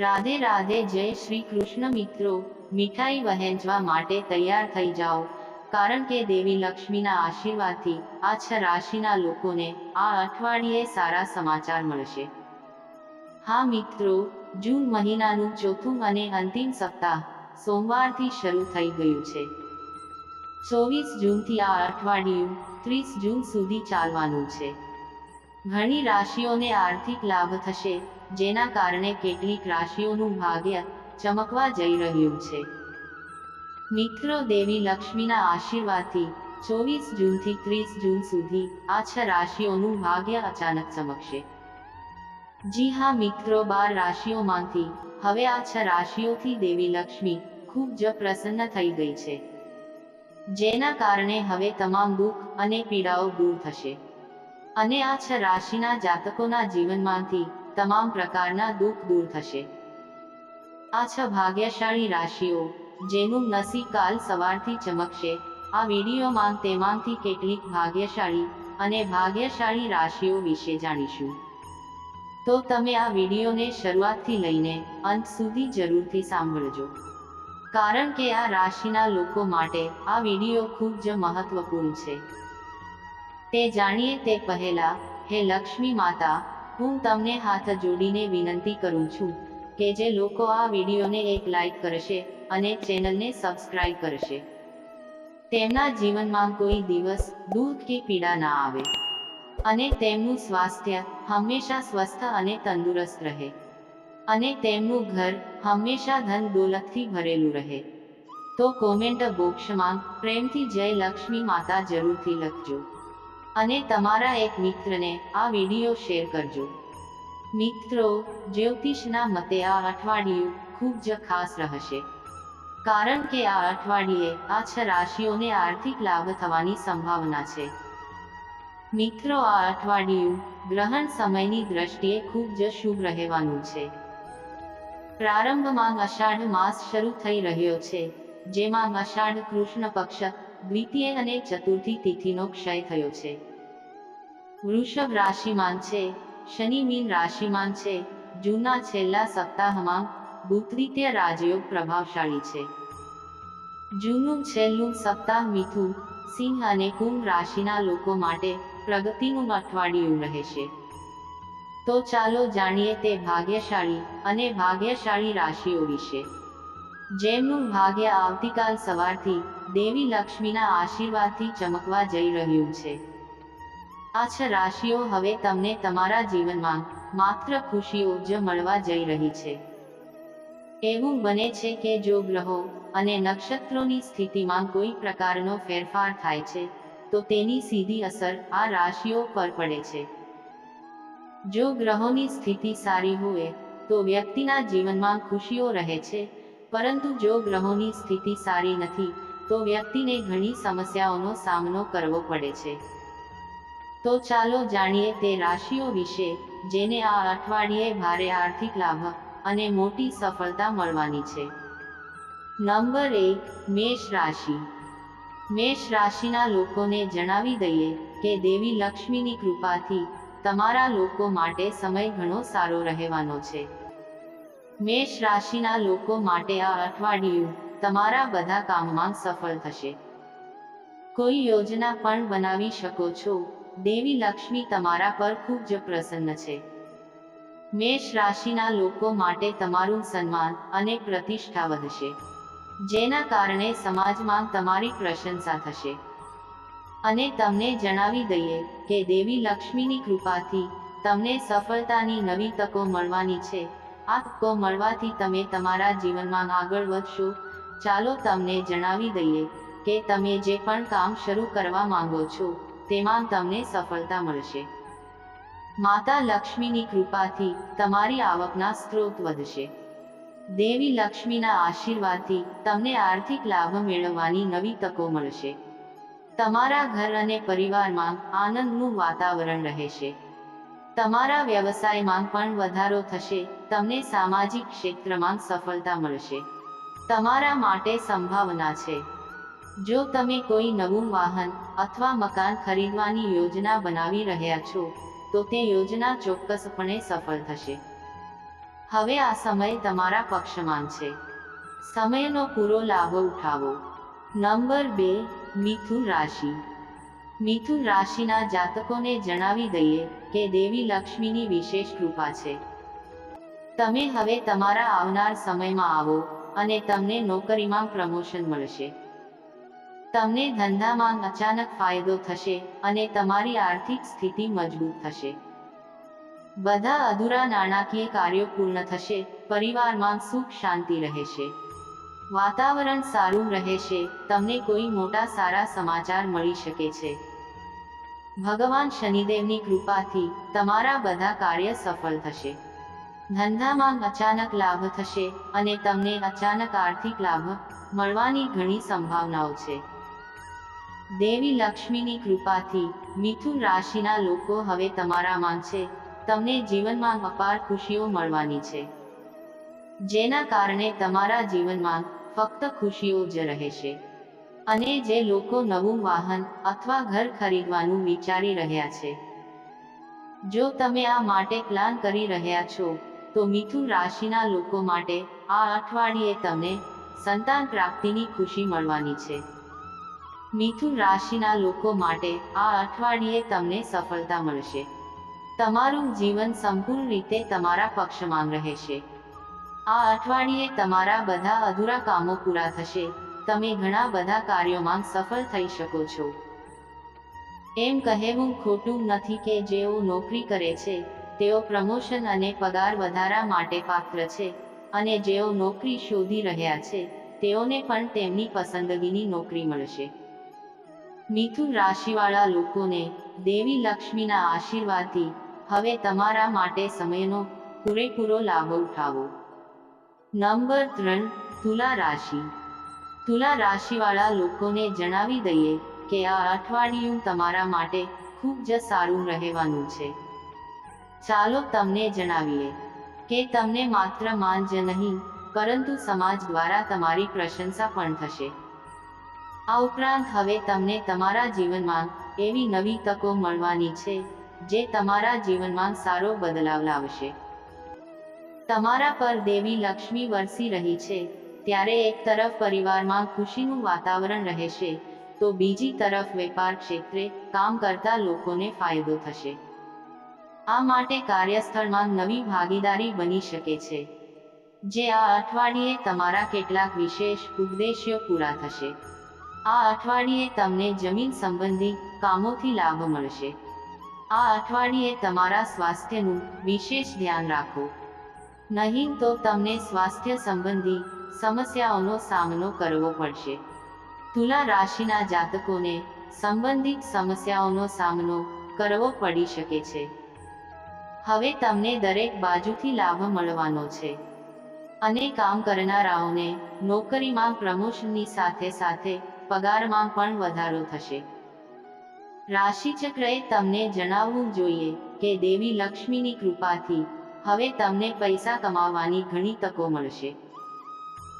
રાધે રાધે જય શ્રી કૃષ્ણ મિત્રો, મીઠાઈ વહેંચવા માટે તૈયાર થઈ જાઓ. કારણ કે દેવી લક્ષ્મીના આશીર્વાદથી આ છ રાશિના લોકોને આ અઠવાડિયે સારા સમાચાર મળશે. હા મિત્રો, જૂન મહિનાનું ચોથું અને અંતિમ સપ્તાહ સોમવારથી શરૂ થઈ ગયું છે. ચોવીસ જૂનથી આ અઠવાડિયું ત્રીસ જૂન સુધી ચાલવાનું છે. ઘણી રાશિઓને આર્થિક લાભ થશે, જેના કારણે કેટલીક રાશિઓનું ભાગ્ય ચમકવા જઈ રહ્યું છે. મિત્રો, દેવી લક્ષ્મીના આશીર્વાદથી ચોવીસ જૂનથી ત્રીસ જૂન સુધી આ છ રાશિઓનું ભાગ્ય અચાનક ચમકશે. જી હા, મિત્રો, બાર રાશિઓમાંથી હવે આ છ રાશિઓથી દેવી લક્ષ્મી ખૂબ જ પ્રસન્ન થઈ ગઈ છે. જેના કારણે હવે તમામ દુઃખ અને પીડાઓ દૂર થશે. અને આ છ રાશિના જાતકોના જીવનમાંથી તમામ પ્રકારના દુઃખ દૂર થશે. આ છ ભાગ્યશાળી રાશિઓ, જેનું નસીબ કાલ સવારથી ચમકશે. આ વિડીયોમાં તેમાંથી કેટલીક ભાગ્યશાળી અને ભાગ્યશાળી રાશિઓ વિશે જાણીશું. તો તમે આ વિડીયોને શરૂઆતથી લઈને અંત સુધી જરૂરથી સાંભળજો. કારણ કે આ રાશિના લોકો માટે આ વીડિયો ખૂબ જ મહત્વપૂર્ણ છે. તે જાણીએ તે પહેલા હે લક્ષ્મી માતા, હું તમને હાથ જોડીને વિનંતી કરું છું કે જે લોકો આ વિડીયોને એક લાઈક કરશે અને ચેનલને સબસ્ક્રાઇબ કરશે. તેમના જીવનમાં કોઈ દિવસ દુઃખ કે પીડા ના આવે. અને તેમનું સ્વાસ્થ્ય હંમેશા સ્વસ્થ અને તંદુરસ્ત રહે. અને તેમનું ઘર હંમેશા ધન દોલતથી ભરેલું રહે. તો કોમેન્ટ બોક્સમાં પ્રેમથી જય લક્ષ્મી માતા જરૂરથી લખજો. અને તમારા એક મિત્રને આ વીડિયો શેર કરજો. મિત્રો, જ્યોતિષના મતે આ અઠવાડિયું ખૂબ જ ખાસ રહેશે. કારણ કે આ અઠવાડિયે આ છ રાશિઓને આર્થિક લાભ થવાની સંભાવના છે. મિત્રો, આ અઠવાડિયું ગ્રહણ સમયની દ્રષ્ટિએ ખૂબ જ શુભ રહેવાનું છે. પ્રારંભમાં અષાઢ માસ શરૂ થઈ રહ્યો છે, જેમાં અષાઢ કૃષ્ણ પક્ષ દ્વિતીય અને ચતુર્થી તિથિનો ક્ષય થયો છે. વૃષભ રાશિમાન છે, શનિ મીન રાશિમાન છે, જૂના છેલ્લા સપ્તાહમાં બુદ્ધિત્ય રાજયોગ પ્રભાવશાળી છે. જૂનું છેલ્લું સપ્તાહ મિથુન, સિંહ અને કુંભ રાશિના લોકો માટે પ્રગતિનું અઠવાડિયું રહેશે. તો ચાલો જાણીએ તે ભાગ્યશાળી અને ભાગ્યશાળી રાશિઓ વિશે. જેમનું ભાગ્ય આવતીકાલ સવારથી દેવી લક્ષ્મીના આશીર્વાદથી ચમકવા જઈ રહ્યું છે. આ છ રાશિઓ, હવે તમને તમારા જીવનમાં માત્ર ખુશીઓ જ મળવા જઈ રહી છે. એવું બને છે કે જો ગ્રહો અને નક્ષત્રોની સ્થિતિમાં કોઈ પ્રકારનો ફેરફાર થાય છે, તો તેની સીધી અસર આ રાશિઓ પર પડે છે. જો ગ્રહોની સ્થિતિ સારી હોય, તો વ્યક્તિના જીવનમાં ખુશીઓ રહે છે પરંતુ જો ગ્રહોની સ્થિતિ સારી નથી, તો વ્યક્તિને ઘણી સમસ્યાઓનો સામનો કરવો પડે છે. તો ચાલો જાણીએ તે રાશિઓ વિશે, જેને આ અઠવાડિયે ભારે આર્થિક લાભ અને મોટી સફળતા મળવાની છે. નંબર એક, મેષ રાશિ. મેષ રાશિના લોકોને જણાવી દઈએ કે દેવી લક્ષ્મીની કૃપાથી તમારા લોકો માટે સમય ઘણો સારો રહેવાનો છે. મેષ રાશિના લોકો માટે આ અઠવાડિયું તમારા બધા કામમાં સફળ થશે. કોઈ યોજના પણ બનાવી શકો છો. દેવી લક્ષ્મી તમારા પર ખૂબ જ પ્રસન્ન છે. મેષ રાશિના લોકો માટે તમારું સન્માન અને પ્રતિષ્ઠા વધશે. જેના કારણે સમાજમાં તમારી પ્રશંસા થશે. અને તમને જણાવી દઈએ કે દેવી લક્ષ્મીની કૃપાથી તમને સફળતાની નવી તકો મળવાની છે. આ મળવાથી તમે તમારા જીવનમાં આગળ વધશો. ચાલો તમને જણાવી દઈએ કે તમે જે પણ કામ શરૂ કરવા માંગો છો, તેમાં તમને સફળતા મળશે. માતા લક્ષ્મીની કૃપાથી તમારી આવકના સ્ત્રોત વધશે. દેવી લક્ષ્મીના આશીર્વાદથી તમને આર્થિક લાભ મેળવવાની નવી તકો મળશે. તમારા ઘર અને પરિવારમાં આનંદનું વાતાવરણ રહેશે. તમારા વ્યવસાયમાં પણ વધારો થશે, તમને સામાજિક ક્ષેત્રમાં સફળતા મળશે. તમારા માટે સંભાવના છે. જો તમે કોઈ નવું વાહન અથવા મકાન ખરીદવાની યોજના બનાવી રહ્યા છો, તો તે યોજના ચોક્કસપણે સફળ થશે. હવે આ સમય તમારા પક્ષમાં છે. સમયનો પૂરો લાભ ઉઠાવો. નંબર બે, મિથુન રાશિ. મિથુન રાશિના જાતકોને જણાવી દઈએ કે દેવી લક્ષ્મીની વિશેષ કૃપા છે. તમે હવે તમારા આવનાર સમયમાં આવો અને તમને નોકરીમાં પ્રમોશન મળશે. તમને ધંધામાં અચાનક ફાયદો થશે અને તમારી આર્થિક સ્થિતિ મજબૂત થશે. બધા અધૂરા નાણાકીય કાર્યો પૂર્ણ થશે, પરિવારમાં સુખ શાંતિ રહેશે. વાતાવરણ સારું રહેશે, તમને કોઈ મોટા સારા સમાચાર મળી શકે છે. ભગવાન શનિદેવની કૃપાથી તમારા બધા કાર્ય સફળ થશે. ધંધામાં અચાનક લાભ થશે અને તમને અચાનક આર્થિક લાભ મળવાની ઘણી સંભાવનાઓ છે. દેવી લક્ષ્મીની કૃપાથી મિથુન રાશિના લોકો હવે તમારામાં છે. તમને જીવનમાં અપાર ખુશીઓ મળવાની છે. જેના કારણે તમારા જીવનમાં ફક્ત ખુશીઓ જ રહેશે. અને જે લોકો નવું વાહન અથવા ઘર ખરીદવાનું વિચારી રહ્યા છે. જો તમે આ માટે પ્લાન કરી રહ્યા છો, તો મિથુન રાશિના લોકો માટે આ અઠવાડિયે તમને સંતાન પ્રાપ્તિની ખુશી મળવાની છે. મિથુન રાશિના લોકો માટે આ અઠવાડિયે તમને સફળતા મળશે. તમારું જીવન સંપૂર્ણ રીતે તમારા પક્ષમાં રહેશે. આ અઠવાડિયે તમારા બધા અધૂરા કામો પૂરા થશે. તમે ઘણા બધા કાર્યોમાં સફળ થઈ શકો છો. એમ કહેવું ખોટું નથી કે જેઓ નોકરી કરે છે, તેઓ પ્રમોશન અને પગાર વધારા માટે પાત્ર છે, અને જેઓ નોકરી શોધી રહ્યા છે, તેઓને પણ તેમની પસંદગીની નોકરી મળશે. મિથુન રાશિવાળા લોકોને, દેવી લક્ષ્મીના આશીર્વાદથી, હવે તમારા માટે સમયનો પૂરેપૂરો લાભ ઉઠાવો. નંબર ત્રણ, તુલા રાશિ. તુલા રાશિવાળા લોકોને જણાવી દઈએ કે આ અઠવાડિયું તમારા માટે ખૂબ જ સારું રહેવાનું છે. ચાલો તમને જણાવીએ કે તમને માત્ર માન જ નહીં, પરંતુ સમાજ દ્વારા તમારી પ્રશંસા પણ થશે. આ ઉપરાંત હવે તમને તમારા જીવનમાં એવી નવી તકો મળવાની છે, જે તમારા જીવનમાં સારો બદલાવ લાવશે. તમારા પર દેવી લક્ષ્મી વરસી રહી છે ત્યારે એક તરફ પરિવારમાં ખુશીનું વાતાવરણ રહેશે, તો બીજી તરફ વેપાર ક્ષેત્રે કામ કરતા લોકોને ફાયદો થશે. આ માટે કાર્યસ્થળમાં નવી ભાગીદારી બની શકે છે, જે આ અઠવાડિયે તમારા કેટલાક વિશેષ ઉદ્દેશ્યો પૂરા થશે. આ અઠવાડિયે તમને જમીન સંબંધી કામોથી લાભ મળશે. આ અઠવાડિયે તમારા સ્વાસ્થ્યનું વિશેષ ધ્યાન રાખો. નહીં તો તમને સ્વાસ્થ્ય સંબંધી સમસ્યાઓનો સામનો કરવો પડશે. તુલા રાશિના જાતકોને સંબંધિત સમસ્યાઓનો સામનો કરવો પડી શકે છે. હવે તમને દરેક બાજુથી લાભ મળવાનો છે. અને કામ કરનારાઓને નોકરીમાં પ્રમોશનની સાથે સાથે પગારમાં પણ વધારો થશે. રાશિચક્રએ તમને જણાવવું જોઈએ કે દેવી લક્ષ્મીની કૃપાથી હવે તમને પૈસા કમાવાની ઘણી તકો મળશે.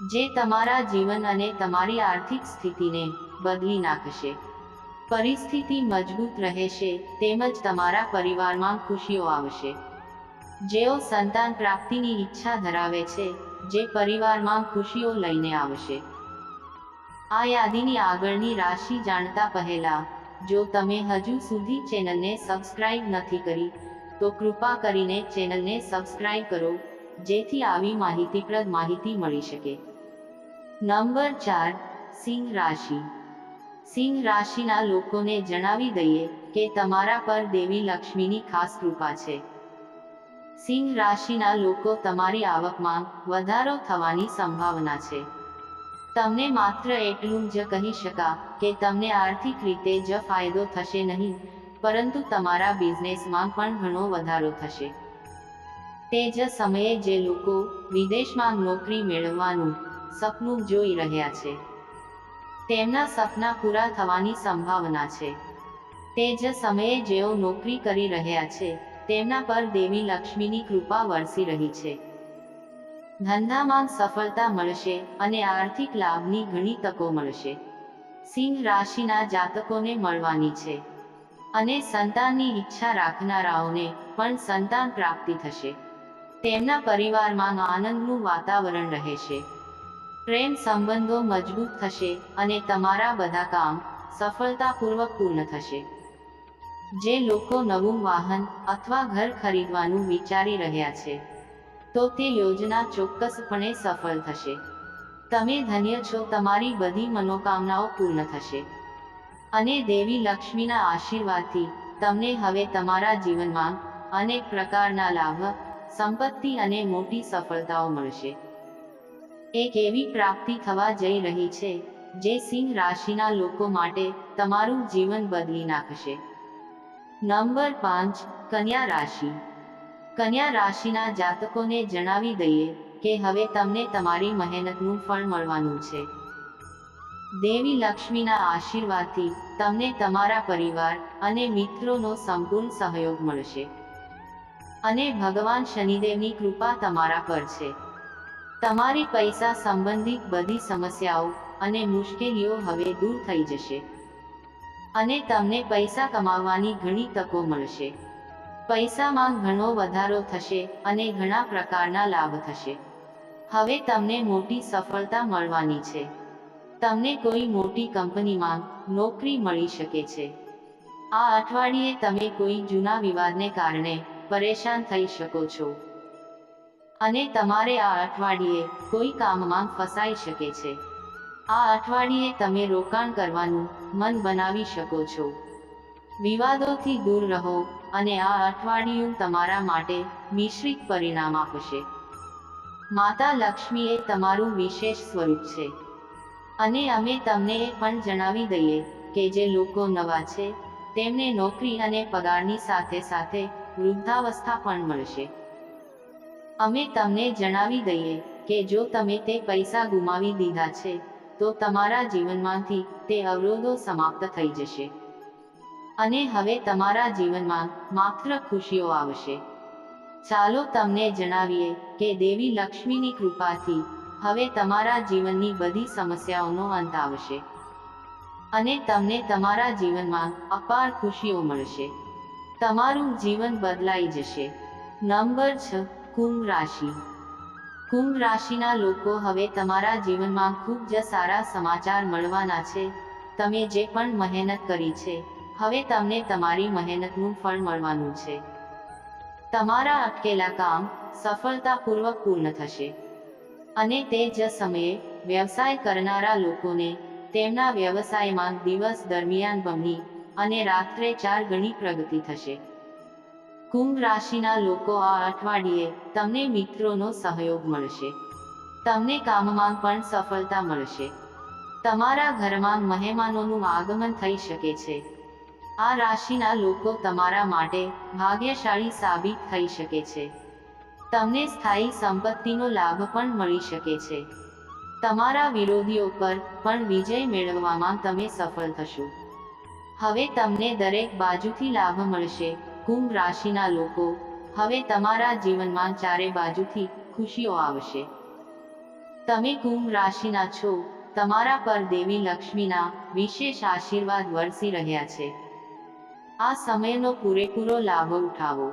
જે તમારા જીવન અને તમારી આર્થિક સ્થિતિને બદલી નાખશે. પરિસ્થિતિ મજબૂત રહેશે તેમજ તમારા પરિવારમાં ખુશીઓ આવશે. જેઓ સંતાન પ્રાપ્તિની ઈચ્છા ધરાવે છે, જે પરિવારમાં ખુશીઓ લઈને આવશે. આ યાદીની આગળની રાશિ જાણતા પહેલા, જો તમે હજુ સુધી ચેનલને સબસ્ક્રાઇબ નથી કરી, તો કૃપા કરીને ચેનલને સબસ્ક્રાઇબ કરો, જેથી આવી માહિતીપ્રદ માહિતી મળી શકે. નંબર ચાર, સિંહ રાશિ. સિંહ રાશિના લોકોને જણાવી દઈએ કે તમારા પર દેવી લક્ષ્મીની ખાસ કૃપા છે. સિંહ રાશિના લોકો તમારી આવકમાં વધારો થવાની સંભાવના છે. તમને માત્ર એટલું જ કહી શકા કે તમને આર્થિક રીતે જ ફાયદો થશે નહીં, પરંતુ તમારા બિઝનેસમાં પણ ઘણો વધારો થશે. તે જ સમયે જે લોકો વિદેશમાં નોકરી મેળવવાનું સપનું જોઈ રહ્યા છે. તેમના સપના પૂરા થવાની સંભાવના છે. તે જ સમયે જેઓ નોકરી કરી રહ્યા છે, તેમના પર દેવી લક્ષ્મીની કૃપા વરસી રહી છે. ધંધામાં સફળતા મળશે અને આર્થિક લાભની ઘણી તકો મળશે. સિંહ રાશિના જાતકોને મળવાની છે. અને સંતાનની ઈચ્છા રાખનારાઓને પણ સંતાન પ્રાપ્તિ થશે. તેમના પરિવારમાં આનંદનું વાતાવરણ રહેશે. પ્રેમ સંબંધો મજબૂત થશે અને તમારા બધા કામ સફળતાપૂર્વક પૂર્ણ થશે. જે લોકો નવું વાહન અથવા ઘર ખરીદવાનું વિચારી રહ્યા છે, તો તે યોજના ચોક્કસપણે સફળ થશે. તમે ધન્ય છો તમારી બધી મનોકામનાઓ પૂર્ણ થશે. અને દેવી લક્ષ્મીના આશીર્વાદથી તમને હવે તમારા જીવનમાં અનેક પ્રકારના લાભ, સંપત્તિ અને મોટી સફળતાઓ મળશે. એક એવી પ્રાપ્તિ થવા જઈ રહી છે, જે સિંહ રાશિના લોકો માટે તમારું જીવન બદલી નાખશે. નંબર પાંચ, કન્યા રાશિ. કન્યા રાશિના જાતકોને જણાવી દઈએ કે હવે તમને તમારી મહેનતનું ફળ મળવાનું છે. દેવી લક્ષ્મીના આશીર્વાદથી તમને તમારા પરિવાર અને મિત્રોનો સંપૂર્ણ સહયોગ મળશે. અને ભગવાન શનિદેવની કૃપા તમારા પર છે. તમારી પૈસા સંબંધિત બધી સમસ્યાઓ અને મુશ્કેલીઓ હવે દૂર થઈ જશે. અને તમને પૈસા કમાવવાની ઘણી તકો મળશે. પૈસામાં ઘણો વધારો થશે અને ઘણા પ્રકારના લાભ થશે. હવે તમને મોટી સફળતા મળવાની છે. તમને કોઈ મોટી કંપનીમાં નોકરી મળી શકે છે. આ અઠવાડિયે તમે કોઈ જૂના વિવાદને કારણે પરેશાન થઈ શકો છો. અને તમારે આ અઠવાડિયે કોઈ કામમાં ફસાઈ શકે છે. આ અઠવાડિયે તમે રોકાણ કરવાનું મન બનાવી શકો છો. વિવાદોથી દૂર રહો અને આ અઠવાડિયું તમારા માટે મિશ્રિત પરિણામ આપશે. માતા લક્ષ્મી એ તમારું વિશેષ સ્વરૂપ છે. અને અમે તમને એ પણ જણાવી દઈએ કે જે લોકો નવા છે, તેમને નોકરી અને પગારની સાથે સાથે વૃદ્ધાવસ્થા પણ મળશે. અમે તમને જણાવી દઈએ કે જો તમે તે પૈસા ગુમાવી દીધા છે, તો તમારા જીવનમાંથી તે અવરોધો સમાપ્ત થઈ જશે. અને હવે તમારા જીવનમાં માત્ર ખુશીઓ આવશે. ચાલો તમને જણાવીએ કે દેવી લક્ષ્મીની કૃપાથી હવે તમારા જીવનની બધી સમસ્યાઓનો અંત આવશે. અને તમને તમારા જીવનમાં અપાર ખુશીઓ મળશે. તમારું જીવન બદલાઈ જશે. નંબર છ કુંભ રાશિ. કુંભ રાશિના લોકો હવે તમારા જીવનમાં ખૂબ જ સારા સમાચાર મળવાના છે. તમે જે પણ મહેનત કરી છે, હવે તમને તમારી મહેનતનું ફળ મળવાનું છે. તમારા અટકેલા કામ સફળતાપૂર્વક પૂર્ણ થશે. અને તે જ સમયે વ્યવસાય કરનારા લોકોને તેમના વ્યવસાયમાં દિવસ દરમિયાન બમણી અને રાત્રે ચાર ગણી પ્રગતિ થશે. કુંભ રાશિના લોકો આ અઠવાડિયે તમને મિત્રોનો સહયોગ મળશે. તમને કામમાં પણ સફળતા મળશે. તમારા ઘરમાં મહેમાનોનું આગમન થઈ શકે છે. આ રાશિના લોકો તમારા માટે ભાગ્યશાળી સાબિત થઈ શકે છે. તમને સ્થાયી સંપત્તિનો લાભ પણ મળી શકે છે. તમારા વિરોધીઓ પર પણ વિજય મેળવવામાં તમે સફળ થશો. હવે તમને દરેક બાજુથી લાભ મળશે. કુંભ રાશિના લોકો, હવે તમારા જીવનમાં ચારે બાજુથી ખુશીઓ આવશે. તમે કુંભ રાશિના છો, તમારા પર દેવી લક્ષ્મીના વિશેષ આશીર્વાદ વરસી રહ્યા છે. આ સમયનો પૂરેપૂરો લાભ ઉઠાવો.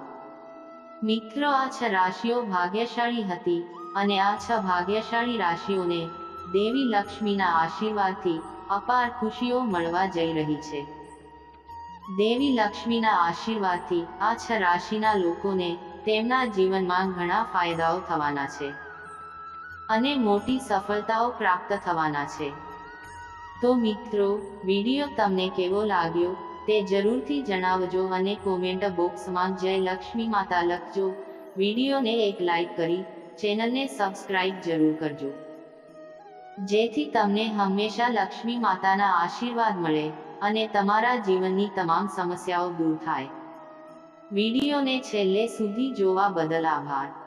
મિત્રો, આ છ રાશિઓ ભાગ્યશાળી હતી અને આ છ ભાગ્યશાળી રાશિઓને દેવી લક્ષ્મીના આશીર્વાદથી અપાર ખુશીઓ મળવા જઈ રહી છે. દેવી લક્ષ્મીના આશીર્વાદથી આ છ રાશિના લોકોને તેમના જીવનમાં ઘણા ફાયદાઓ થવાના છે અને મોટી સફળતાઓ પ્રાપ્ત થવાના છે. તો મિત્રો, વીડિયો તમને કેવો લાગ્યો તે જરૂરથી જણાવજો અને કોમેન્ટ બોક્સમાં જય લક્ષ્મી માતા લખજો. વિડીયોને એક લાઈક કરી, ચેનલને સબસ્ક્રાઇબ જરૂર કરજો. જેથી તમને હંમેશા લક્ષ્મી માતાના આશીર્વાદ મળે. અને તમારા જીવનની તમામ સમસ્યાઓ દૂર થાય. વિડીયોને છેલ્લે સુધી જોવા બદલ આભાર.